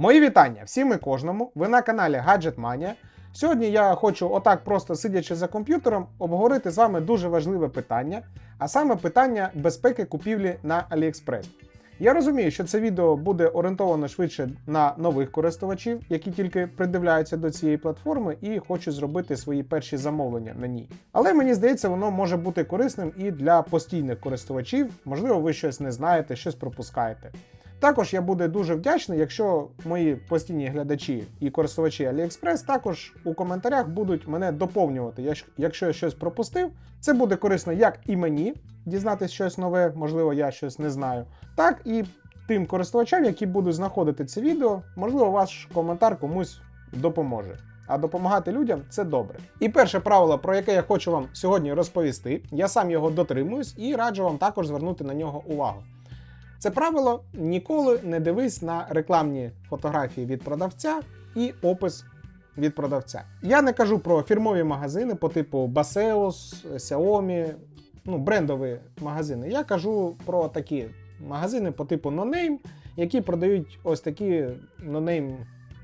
Мої вітання всім і кожному. Ви на каналі Gadget Mania. Сьогодні я хочу, отак просто сидячи за комп'ютером, обговорити з вами дуже важливе питання, а саме питання безпеки купівлі на AliExpress. Я розумію, що це відео буде орієнтовано швидше на нових користувачів, які тільки придивляються до цієї платформи і хочуть зробити свої перші замовлення на ній. Але мені здається, воно може бути корисним і для постійних користувачів. Можливо, ви щось не знаєте, щось пропускаєте. Також я буду дуже вдячний, якщо мої постійні глядачі і користувачі AliExpress також у коментарях будуть мене доповнювати. Якщо я щось пропустив, це буде корисно як і мені дізнатися щось нове, можливо, я щось не знаю, так і тим користувачам, які будуть знаходити це відео, можливо, ваш коментар комусь допоможе. А допомагати людям це добре. І перше правило, про яке я хочу вам сьогодні розповісти, я сам його дотримуюсь і раджу вам також звернути на нього увагу. Це правило ніколи не дивись на рекламні фотографії від продавця і опис від продавця. Я не кажу про фірмові магазини по типу Baseus, Xiaomi, ну, брендові магазини. Я кажу про такі магазини по типу No-Name, які продають ось такі no-name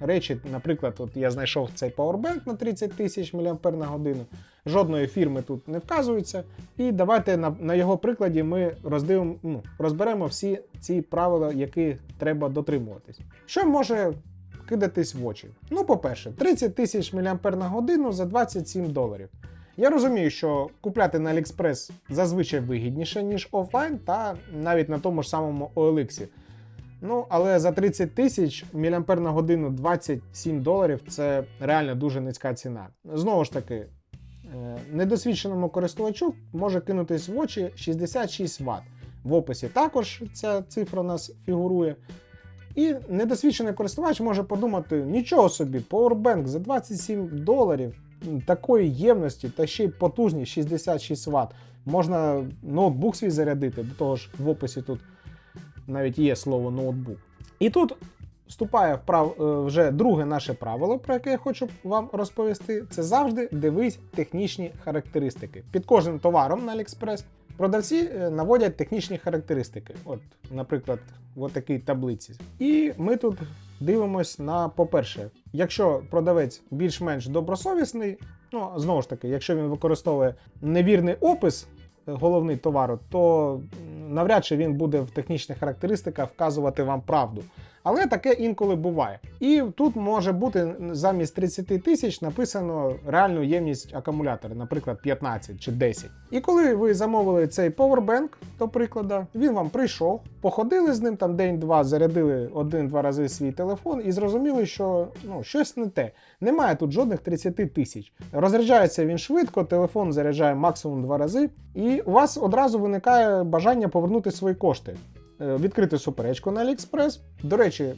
речі. Наприклад, от я знайшов цей Powerbank на 30 тисяч мАч на годину. Жодної фірми тут не вказується. І давайте на, на його прикладі ми роздивимо, ну, розберемо всі ці правила, які треба дотримуватись. Що може кидатись в очі? Ну, по-перше, 30 тисяч мАч на годину за 27 доларів. Я розумію, що купляти на AliExpress зазвичай вигідніше, ніж офлайн, та навіть на тому ж самому OLX. Ну, але за 30 тисяч мАч на годину 27 доларів це реально дуже низька ціна. Знову ж таки, е, недосвідченому користувачу може кинутись в очі 66 Вт. В описі також ця цифра у нас фігурує. І недосвідчений користувач може подумати: нічого собі, Powerbank за 27 доларів такої ємності та ще й потужність 66 Вт. Можна ноутбук свій зарядити, до того ж в описі тут навіть є слово ноутбук. І тут вступає в прав... е, вже друге наше правило, про яке я хочу вам розповісти. Це завжди дивись технічні характеристики. Під кожним товаром на AliExpress продавці е, наводять технічні характеристики. От, наприклад, в такій таблиці. І ми тут дивимось на, по-перше, якщо продавець більш-менш добросовісний, ну знову ж таки, якщо він використовує невірний опис головний товару, то навряд чи він буде в технічних характеристиках вказувати вам правду. Але таке інколи буває. І тут може бути замість 30 тисяч написано реальну ємність акумулятора, наприклад, 15 чи 10. І коли ви замовили цей Powerbank, до прикладу, він вам прийшов, походили з ним там день-два, зарядили один-два рази свій телефон і зрозуміли, що ну, щось не те. Немає тут жодних 30 тисяч. Розряджається він швидко, телефон заряджає максимум два рази, і у вас одразу виникає бажання повернути свої кошти. Е, Відкрити суперечку на AliExpress. До речі,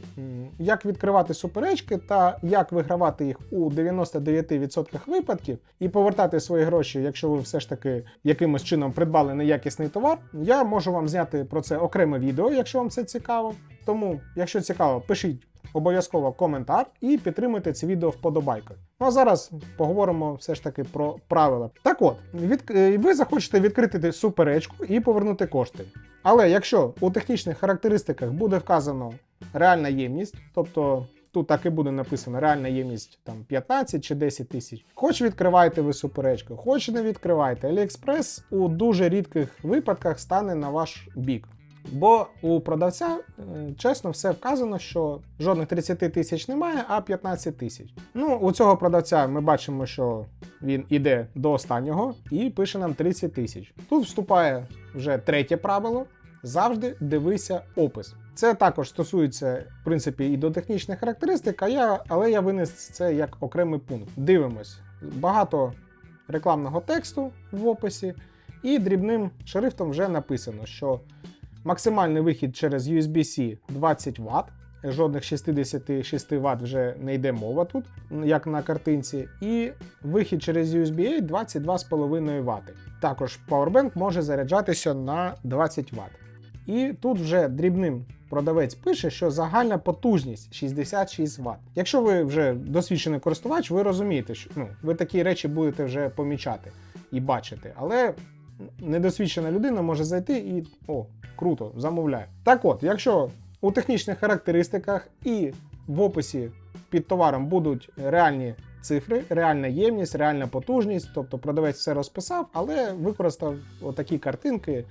як відкривати суперечки та як вигравати їх у 99% випадків і повертати свої гроші, якщо ви все ж таки якимось чином придбали неякісний товар, я можу вам зняти про це окреме відео, якщо вам це цікаво. Тому, якщо цікаво, пишіть обов'язково коментар і підтримуйте це відео вподобайкою. Ну а зараз поговоримо все ж таки про правила. Так от, від, е, ви захочете відкрити суперечку і повернути кошти. Але якщо у технічних характеристиках буде вказано реальна ємність, тобто тут так і буде написано реальна ємність там 15 чи 10 тисяч, хоч відкривайте ви суперечку, хоч не відкривайте, AliExpress у дуже рідких випадках стане на ваш бік. Бо у продавця е, чесно все вказано, що жодних 30 тисяч немає, а 15 тисяч. Ну, у цього продавця ми бачимо, що він іде до останнього і пише нам 30 тисяч. Тут вступає вже третє правило: завжди дивися опис. Це також стосується, в принципі, і до технічних характеристик, а я, але я винес це як окремий пункт. Дивимось. Багато рекламного тексту в описі, і дрібним шрифтом вже написано, що максимальний вихід через USB-C 20 Вт. Жодних 66 Вт вже не йде мова тут, як на картинці. І вихід через USB-A 22,5 Вт. Також Powerbank може заряджатися на 20 Вт. І тут вже дрібним продавець пише, що загальна потужність 66 Вт. Якщо ви вже досвідчений користувач, ви розумієте, що ну, ви такі речі будете вже помічати і бачити. Але недосвідчена людина може зайти і о, круто, замовляє. Так от, якщо у технічних характеристиках і в описі під товаром будуть реальні цифри, реальна ємність, реальна потужність. Тобто продавець все розписав, але використав отакі картинки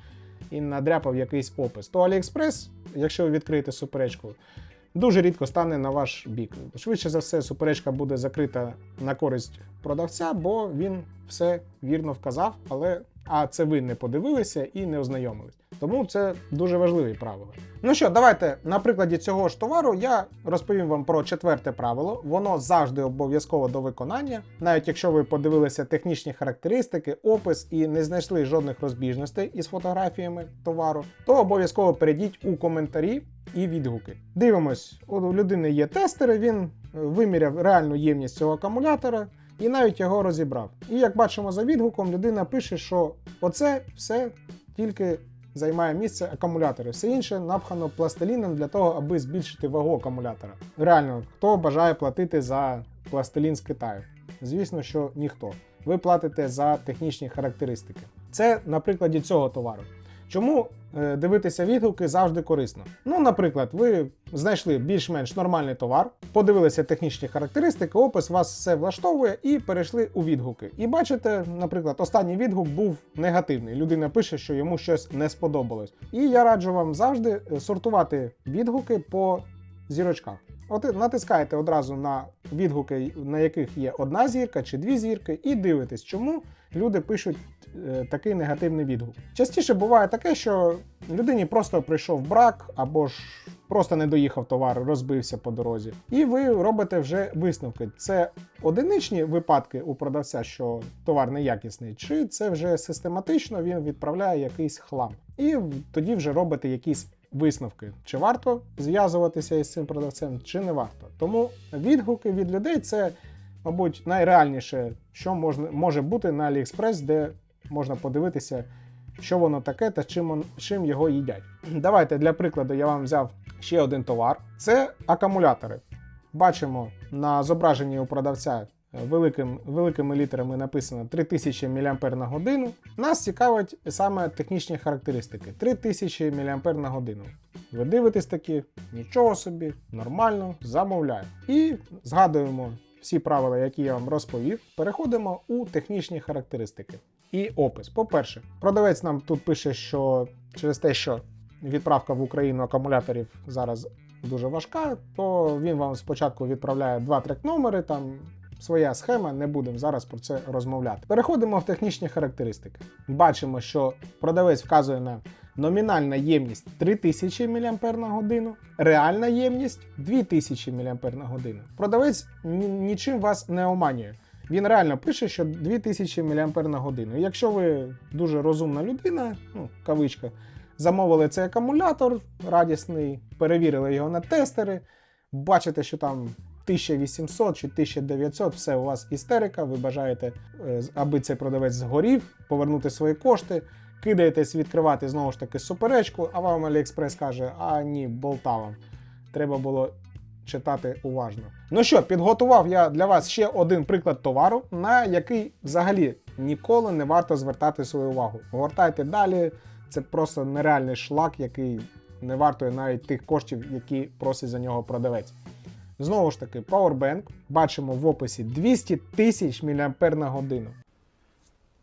і надряпав якийсь опис. То AliExpress, якщо ви відкриєте суперечку, дуже рідко стане на ваш бік. Швидше за все, суперечка буде закрита на користь продавця, бо він все вірно вказав, але а це ви не подивилися і не ознайомились. Тому це дуже важливі правила. Ну що, давайте на прикладі цього ж товару я розповім вам про четверте правило. Воно завжди обов'язково до виконання. Навіть якщо ви подивилися технічні характеристики, опис і не знайшли жодних розбіжностей із фотографіями товару, то обов'язково перейдіть у коментарі і відгуки. Дивимось, у людини є тестери, він е, виміряв реальну ємність цього акумулятора і навіть його розібрав. І як бачимо за відгуком, людина пише, що оце все тільки займає місце акумулятори. Все інше напхано пластиліном для того, аби збільшити вагу акумулятора. Реально, хто бажає платити за пластилін з Китаю? Звісно, що ніхто. Ви платите за технічні характеристики. Це на прикладі цього товару. Чому е, дивитися відгуки завжди корисно? Ну, наприклад, ви знайшли більш-менш нормальний товар, подивилися технічні характеристики, опис вас все влаштовує і перейшли у відгуки. І бачите, наприклад, останній відгук був негативний. Людина пише, що йому щось не сподобалось. І я раджу вам завжди е, сортувати відгуки по зірочках. От натискаєте одразу на відгуки, на яких є одна зірка чи дві зірки, і дивитесь, чому люди пишуть е, такий негативний відгук. Частіше буває таке, що людині просто прийшов брак, або ж просто не доїхав товар, розбився по дорозі. І ви робите вже висновки. Це одиничні випадки у продавця, що товар неякісний, чи це вже систематично він відправляє якийсь хлам. І тоді вже робите якісь висновки, чи варто зв'язуватися із цим продавцем, чи не варто. Тому відгуки від людей це, мабуть, найреальніше, що можна, може бути на AliExpress, де можна подивитися, що воно таке та чим, он- чим його їдять. Давайте для прикладу я вам взяв ще один товар: це акумулятори. Бачимо на зображенні у продавця великим, великими літерами написано 3000 мАч на годину. Нас цікавить саме технічні характеристики 3000 мАч на годину. Ви дивитесь такі, нічого собі, нормально, замовляю. І згадуємо всі правила, які я вам розповів. Переходимо у технічні характеристики. І опис. По-перше, продавець нам тут пише, що через те, що відправка в Україну акумуляторів зараз дуже важка, то він вам спочатку відправляє два трек-номери, там своя схема, не будемо зараз про це розмовляти. Переходимо в технічні характеристики. Бачимо, що продавець вказує на номінальна ємність 3000 мАч реальна ємність 2000 мАч. Продавець нічим вас не оманює. Він реально пише, що 2000 мАч. Якщо ви дуже розумна людина, ну, кавичка, замовили цей акумулятор радісний, перевірили його на тестери, бачите, що там 1800 чи 1900, все у вас істерика, ви бажаєте, е, аби цей продавець згорів, повернути свої кошти, кидаєтесь відкривати знову ж таки суперечку, а вам AliExpress каже: а ні, болта вам. Треба було читати уважно. Ну що, підготував я для вас ще один приклад товару, на який взагалі ніколи не варто звертати свою увагу. Гортайте далі, це просто нереальний шлак, який не вартує навіть тих коштів, які просить за нього продавець. Знову ж таки, Powerbank бачимо в описі 200 тисяч мАч на годину.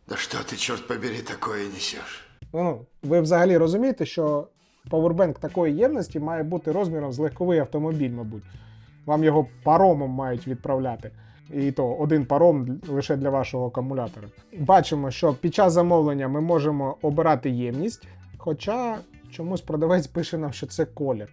Да что ты, черт побери, такое несешь? Ну, ви взагалі розумієте, що Powerbank такої ємності має бути розміром з легковий автомобіль, мабуть. Вам його паромом мають відправляти. І то один паром лише для вашого акумулятора. Бачимо, що під час замовлення ми можемо обирати ємність, хоча чомусь продавець пише нам, що це колір.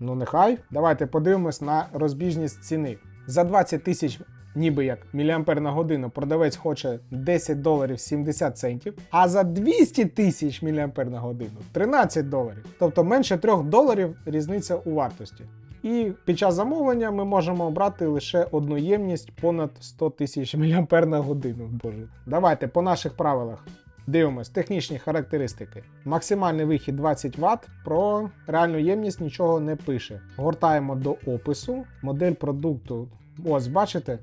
Ну, нехай. Давайте подивимось на розбіжність ціни. За 20 тисяч ніби як міліампер на годину продавець хоче 10 доларів 70 центів, а за 200 тисяч міліампер на годину 13 доларів. Тобто менше 3 доларів різниця у вартості. І під час замовлення ми можемо обрати лише одну ємність понад 100 тисяч мАч на годину. Боже. Давайте по наших правилах. Дивимось технічні характеристики. Максимальний вихід 20 Вт, про реальну ємність нічого не пише. Гортаємо до опису. Модель продукту. Ось, бачите?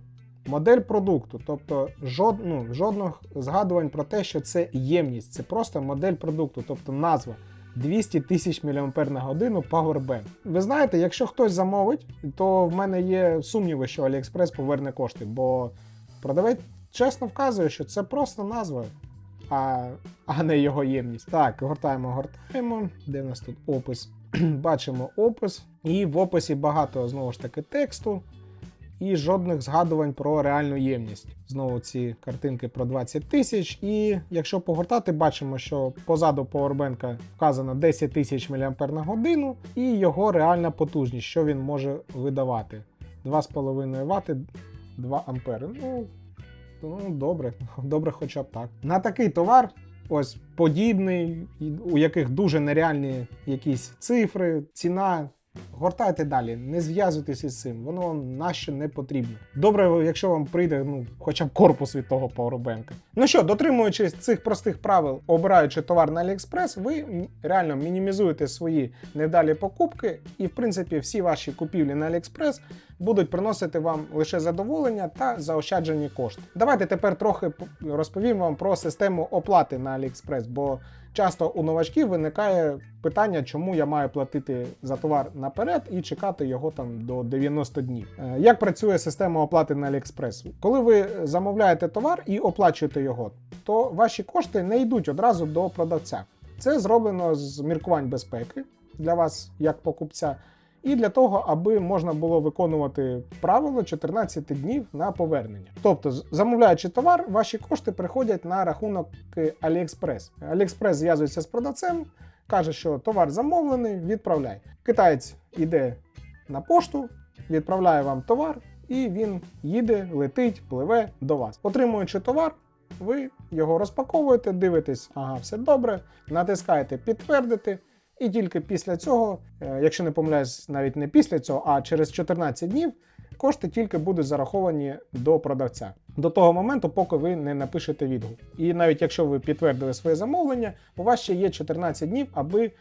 Модель продукту, тобто жод, ну, жодних згадувань про те, що це ємність, це просто модель продукту, тобто назва. 200 тисяч мАч Powerbank. Ви знаєте, якщо хтось замовить, то в мене є сумніви, що AliExpress поверне кошти, бо продавець чесно вказує, що це просто назва, а, а не його ємність. Так, гортаємо, гортаємо. Де в нас тут опис? Бачимо опис, і в описі багато знову ж таки тексту. І жодних згадувань про реальну ємність. Знову ці картинки про 20 тисяч. І якщо погортати, бачимо, що позаду повербенка вказано 10 тисяч мАч на годину, і його реальна потужність, що він може видавати. 2,5 Вт, 2 ампери. Ну, ну добре, добре, хоча б так. На такий товар. Ось подібний, у яких дуже нереальні якісь цифри, ціна Гортайте далі, не зв'язуйтесь із цим, воно вам нащо не потрібно. Добре, якщо вам прийде ну, хоча б корпус від того пауербенка. Ну що, дотримуючись цих простих правил, обираючи товар на AliExpress, ви реально мінімізуєте свої невдалі покупки, і в принципі всі ваші купівлі на AliExpress будуть приносити вам лише задоволення та заощаджені кошти. Давайте тепер трохи розповім вам про систему оплати на AliExpress, бо часто у новачків виникає питання, чому я маю платити за товар наперед і чекати його там до 90 днів. Е, Як працює система оплати на AliExpress? Коли ви замовляєте товар і оплачуєте його, то ваші кошти не йдуть одразу до продавця. Це зроблено з міркувань безпеки для вас як покупця. І для того, аби можна було виконувати правило 14 днів на повернення. Тобто, замовляючи товар, ваші кошти приходять на рахунок е, AliExpress. AliExpress зв'язується з продавцем, каже, що товар замовлений, відправляй. Китаєць іде на пошту, відправляє вам товар, і він їде, летить, пливе до вас. Отримуючи товар, ви його розпаковуєте, дивитесь, ага, все добре, натискаєте підтвердити. І тільки після цього, е, якщо не помиляюсь, навіть не після цього, а через 14 днів кошти тільки будуть зараховані до продавця до того моменту, поки ви не напишете відгук. І навіть якщо ви підтвердили своє замовлення, у вас ще є 14 днів, аби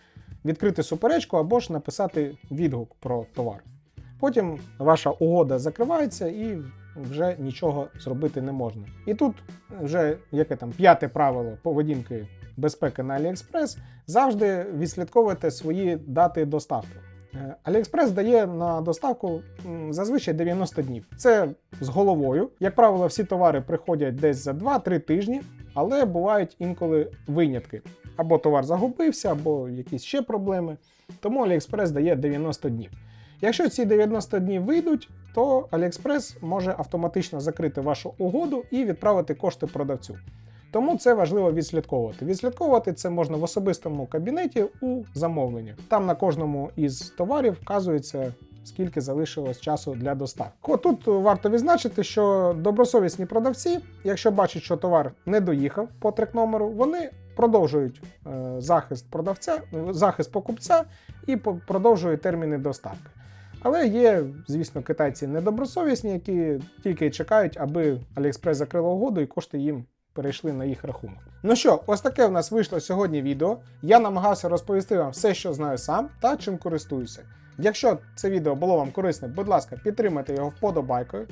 відкрити суперечку або ж написати відгук про товар. Потім ваша угода закривається і вже нічого зробити не можна. І тут вже яке там п'яте правило поведінки безпеки на AliExpress завжди відслідковуйте свої дати доставки. Е, AliExpress дає на доставку зазвичай 90 днів. Це з головою. Як правило, всі товари приходять десь за 2-3 тижні, але бувають інколи винятки. Або товар загубився, або якісь ще проблеми. Тому AliExpress дає 90 днів. Якщо ці 90 днів вийдуть, то AliExpress може автоматично закрити вашу угоду і відправити кошти продавцю. Тому це важливо відслідковувати. Відслідковувати це можна в особистому кабінеті у замовленні. Там на кожному із товарів вказується. Скільки залишилось часу для доставки. Тут варто відзначити, що добросовісні продавці, якщо бачать, що товар не доїхав по трек номеру, вони продовжують е, захист продавця, захист покупця і продовжують терміни доставки. Але є, звісно, китайці недобросовісні, які тільки чекають, аби AliExpress закрила угоду і кошти їм перейшли на їх рахунок. Ну що, ось таке в нас вийшло сьогодні відео. Я намагався розповісти вам все, що знаю сам та чим користуюся. Якщо це відео було вам корисне, будь ласка, підтримайте його вподобайкою.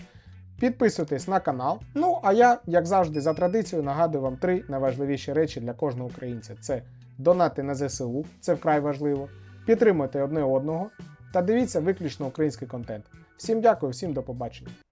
Підписуйтесь на канал. Ну а я, як завжди, за традицією нагадую вам три найважливіші речі для кожного українця: це донати на ЗСУ, це вкрай важливо. Підтримуйте одне одного та дивіться виключно український контент. Всім дякую, всім до побачення.